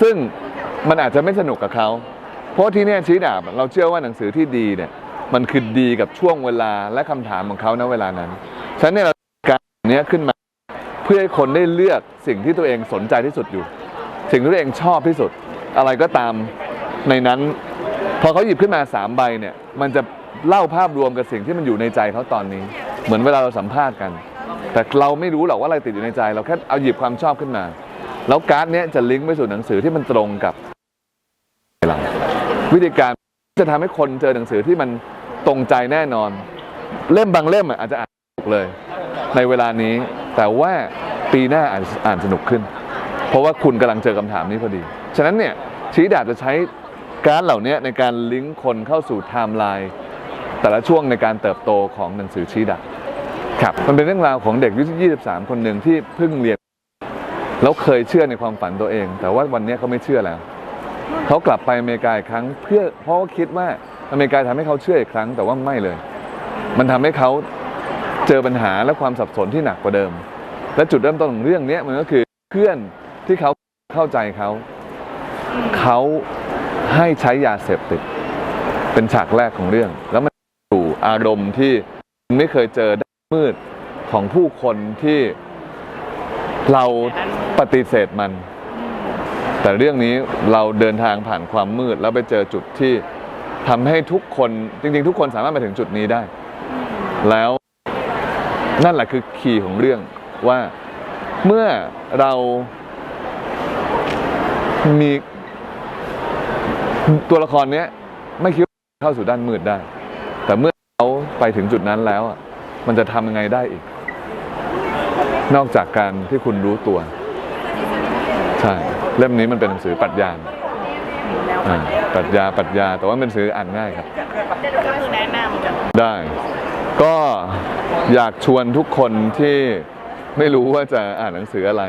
ซึ่งมันอาจจะไม่สนุกกับเขา เพราะที่เนี่ยชี้ดาบเราเชื่อว่าหนังสือที่ดีเนี่ยมันคือดีกับช่วงเวลาและคำถามของเขาณเวลานั้น ฉะนั้นเนี่ยเราการเนี้ยขึ้นมาเพื่อให้คนได้เลือกสิ่งที่ตัวเองสนใจที่สุดอยู่ สิ่งที่ตัวเองชอบที่สุด อะไรก็ตามในนั้น พอเขาหยิบขึ้นมาสามใบเนี่ยมันจะเล่าภาพรวมกับสิ่งที่มันอยู่ในใจเขาตอนนี้ เหมือนเวลาเราสัมภาษณ์กัน แต่เราไม่รู้หรอกว่าอะไรติดอยู่ในใจ เราแค่เอาหยิบความชอบขึ้นมา แล้วการ์ดเนี้ยจะลิงก์ไปสู่หนังสือที่มันตรงกับเราวิธีการจะทำให้คนเจอหนังสือที่มันตรงใจแน่นอน เล่มบางเล่มอาจจะอ่านสนุกเลย ในเวลานี้ แต่ว่าปีหน้าอ่านอ่านสนุกขึ้น เพราะว่าคุณกำลังเจอคำถามนี้พอดี ฉะนั้นเนี่ยชี้ดาบจะใช้การ์ดเหล่านี้ในการลิงก์คนเข้าสู่ไทม์ไลน์แต่ละช่วงในการเติบโตของหนังสือชี้ดาบครับมันเป็นเรื่องราวของเด็กยุ23 คนหนึ่งที่เพิ่งเรียน แล้วเคยเชื่อในความฝันตัวเอง แต่ว่าวันนี้เขาไม่เชื่อแล้วเขากลับไปอเมริกาอีกครั้ง เพื่อเพราะว่าคิดว่าอเมริกาทำให้เขาเชื่ออีกครั้ง แต่ว่าไม่เลย มันทำให้เขาเจอปัญหาและความสับสนที่หนักกว่าเดิม และจุดเริ่มต้นของเรื่องเนี้ยมันก็คือเพื่อนที่เขาเข้าใจเขาเขาให้ใช้ยาเสพติด เป็นฉากแรกของเรื่อง แล้วมันสู่อารมณ์ที่ไม่เคยเจอด้านมืดของผู้คนที่ เราปฏิเสธมัน แต่เรื่องนี้เราเดินทางผ่านความมืดแล้วไปเจอจุดที่ทำให้ทุกคนจริงๆ ทุกคนสามารถมาถึงจุดนี้ได้ แล้วนั่นแหละคือคีย์ของเรื่องว่าเมื่อเรามีตัวละครเนี้ยไม่คิดเข้าสู่ด้านมืดได้ แต่เมื่อเขาไปถึงจุดนั้นแล้วอะมันจะทำยังไงได้อีก นอกจากการที่คุณรู้ตัว ใช่ เล่มนี้มันเป็นหนังสือปรัชญาอ่าปรัชญาปรัชญา แต่ว่าเป็นหนังสืออ่านง่ายครับก็คือแนะนำจะได้ ก็อยากชวนทุกคนที่ไม่รู้ว่าจะอ่านหนังสืออะไร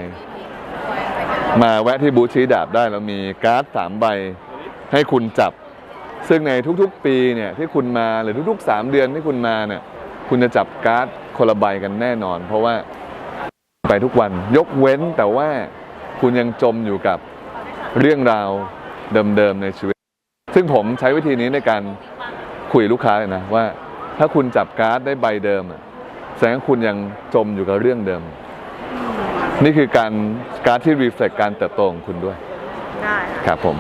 มาแวะที่บูธชี้ดาบได้เรามีการ์ดสามใบให้คุณจับ ซึ่งในทุกๆปีเนี่ยที่คุณมาหรือทุกๆ 3 เดือนที่คุณมาเนี่ยคุณจะจับการ์ดคนละใบกันแน่นอน เพราะว่า ไปทุกวันยกเว้นแต่ว่าคุณยังจมอยู่กับเรื่องราวเดิมๆในชีวิต ซึ่งผมใช้วิธีนี้ในการคุยลูกค้าเลยนะว่า ถ้าคุณจับการ์ดได้ใบเดิมอะแสดงว่าคุณยังจมอยู่กับเรื่องเดิม นี่คือการการ์ดที่รีเฟล็กการเติบโตของคุณด้วย ได้ครับผม